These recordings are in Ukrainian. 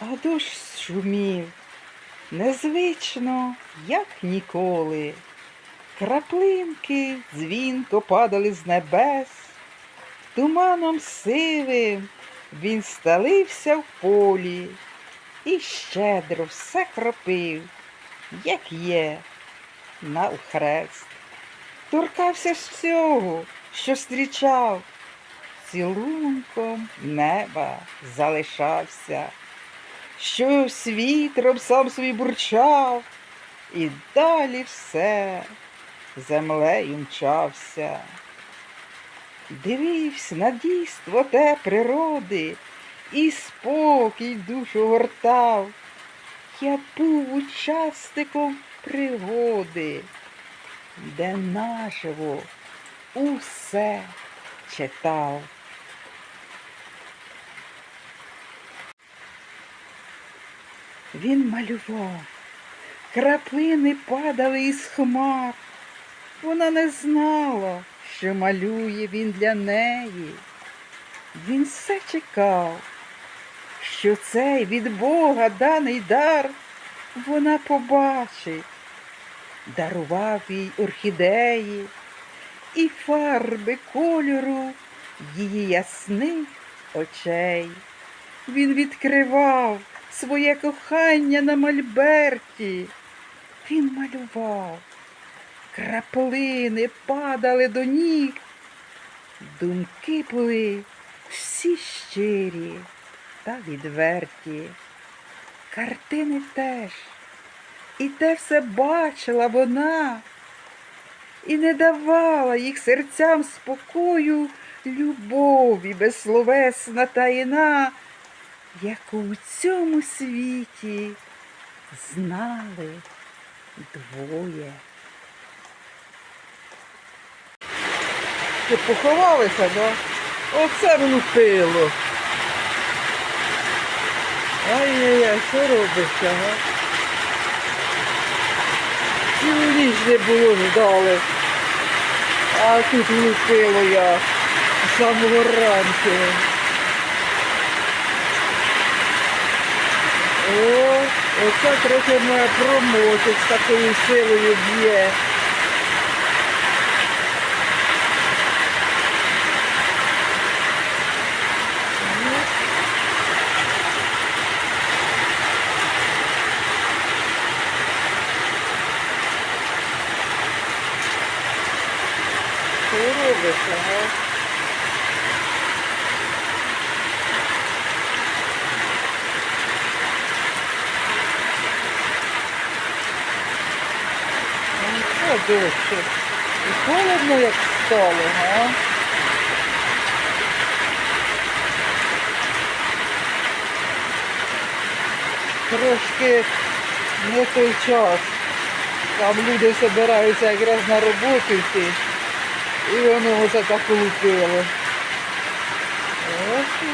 а дощ шумів, незвично, як ніколи. Краплинки дзвінко падали з небес, туманом сивим він сталився в полі і щедро все кропив, як є, навхрест. Торкався всього, що зустрічав, цілунком неба залишався, що світром сам собі бурчав, і далі все землею мчався. Дивився на дійство те природи, і спокій душу гортав. Я був учасником пригоди, де наживо усе читав. Він малював, краплини падали із хмар. Вона не знала, що малює він для неї. Він все чекав, що цей від Бога даний дар вона побачить, дарував їй орхідеї і фарби кольору її ясних очей. Він відкривав своє кохання на мольберті. Він малював, краплини падали до ніг. Думки були всі щирі та відверті. Картини теж. І те все бачила вона і не давала їх серцям спокою любові безсловесна таїна, яку у цьому світі знали двоє. Ти поховалися, да? Оце влупило. Ай-яй-яй, що робиться, га? Цілу ніч не було ждали. А тут влупило я з самого ранку. О, оце трохи моя промотик з такою силою б'є. Що робиться, га? Дощі? І холодно як стало, га? Трошки не той час. Там люди збираються якраз на роботу йти. І воно оце так лупило. Ось.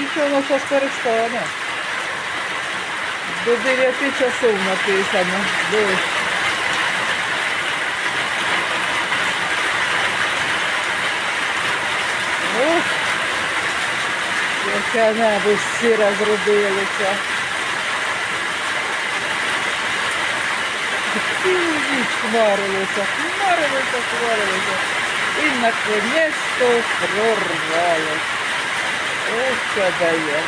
І що воно зараз перестане. До 9 часов написано. Дощ. Ох, яке небо сіре зробилося. Цілу ніч хмарилося, хмарилося, хмарилося. І наконець-то прорвалося. Ох, це дає.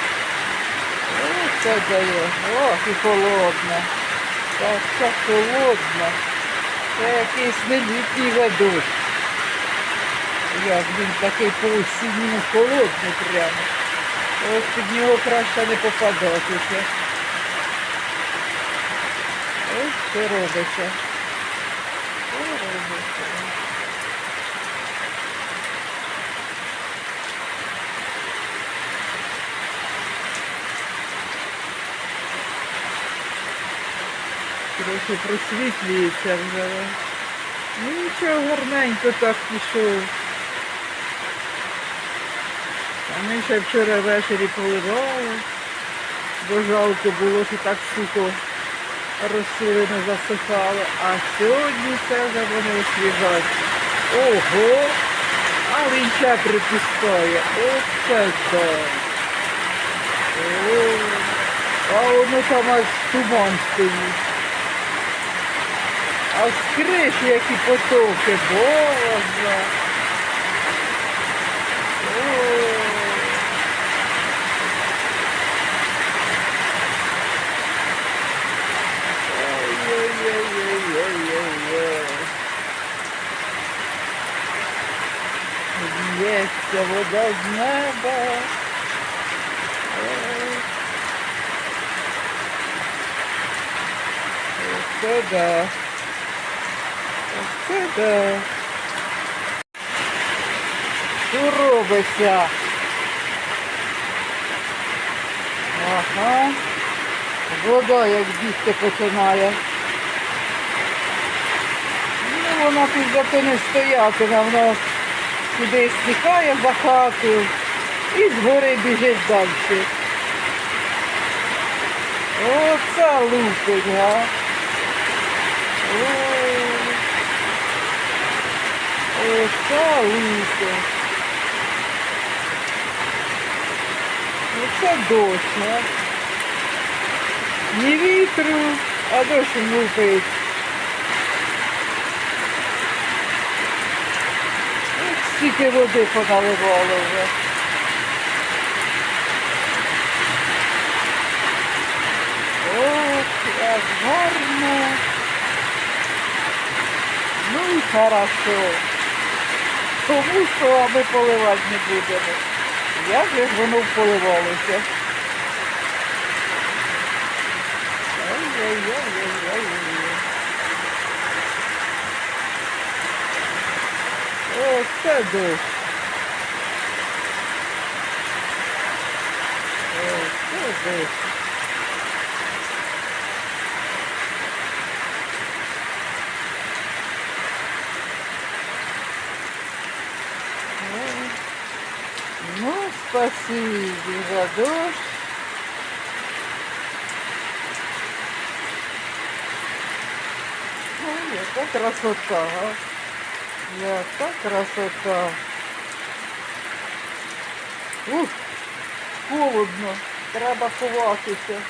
Ох, це дає. Ох, і холодно. Так, так холодно. Це якийсь нелітній дощ. Як він такий по осінньому холодний прямо. Ось під нього краще не попадатися. Ось що робиться. Що робиться. Трохи просвітлюється вже. Ну нічого гарненько так пішов. А ми ще вчора ввечері поливали, бо жалко було, що так сухо рослини засихали. А сьогодні вже вони освіжать. Ого! А він ще припускає. Оце да. О, воно там аж туман стоїть. А з криші які потоки, боже. Ой. Ой-ой-ой-ой-ой-ой-ой. Лється вода з неба. Оце да. Оце да. Що робиться? Ага. Вода як бігти починає. Ну, вона зато не стоятиме, вона сюди стікає за хату і згори біжить далі. Оце лупить, га. Ой. Оце лупить. Оце дощ, а. Ні вітру, а дощ лупить. Ох, Стільки води поналивало вже. Ох, як гарно. Ну і хорошо. Тому що ми поливати не будемо. Як же воно поливалося? Ой-ой-ой-ой-ой-ой. Ой. Ну, спасибо за дождь. Ой, яка красота, а? Яка красота. Ух, холодно, треба ховатися.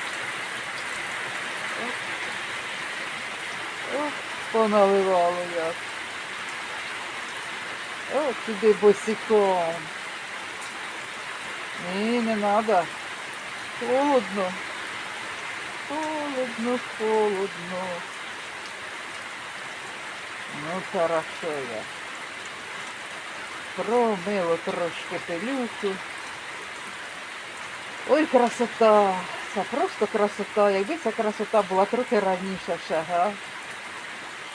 Ох, поналивало як. Ох, туди босиком. Ні, не треба. Холодно. Холодно, холодно. Ну, хорошо я. Промило трошки пилюку. Ой, красота. Це просто красота. Якби ця красота була трохи раніше ще, га?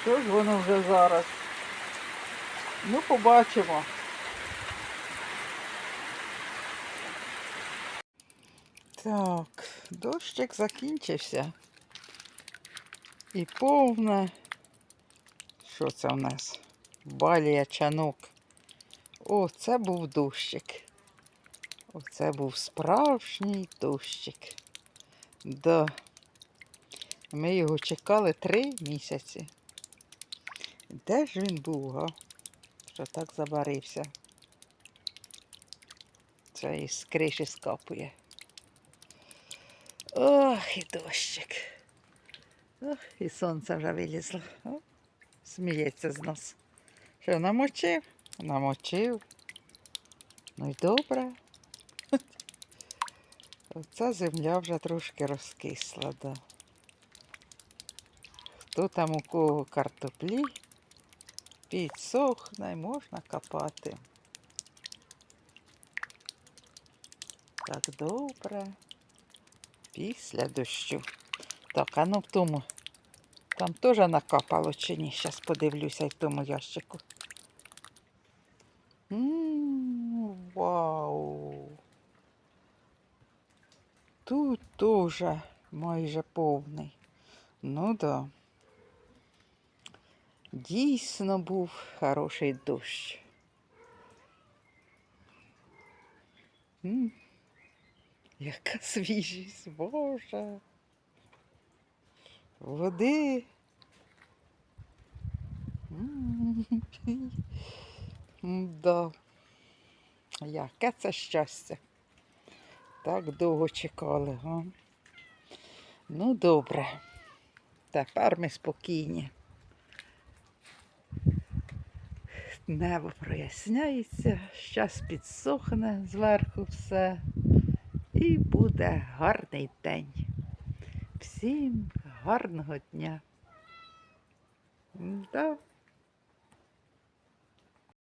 Що ж воно вже зараз? Ну, побачимо. Так, дощик закінчився. І повне. Що це в нас? Балія чанок. О, це був дощик. Оце був справжній дощик. Да. Ми його чекали три місяці. Де ж він був, га? Що так забарився? Це із криші скапує. Ох, і дощик. Ох, і сонце вже вилізло. Сміється з нас. Що намочив? Намочив. Ну й добре. Оця земля вже трошки розкисла, да. Хто там у кого картоплі, підсохне, можна копати. Так добре. Після дощу. Так, а ну в тому. Там теж накапало чи ні? Зараз подивлюся в тому ящику. М, Вау. Тут теж майже повний. Ну да. Дійсно був хороший дощ. М, Яка свіжість, Боже. Води. Да. Яке це щастя. Так довго чекали, га? Ну, добре. Тепер ми спокійні. Небо проясняється, щас підсохне зверху все. І буде гарний день. Всім гарного дня. Да.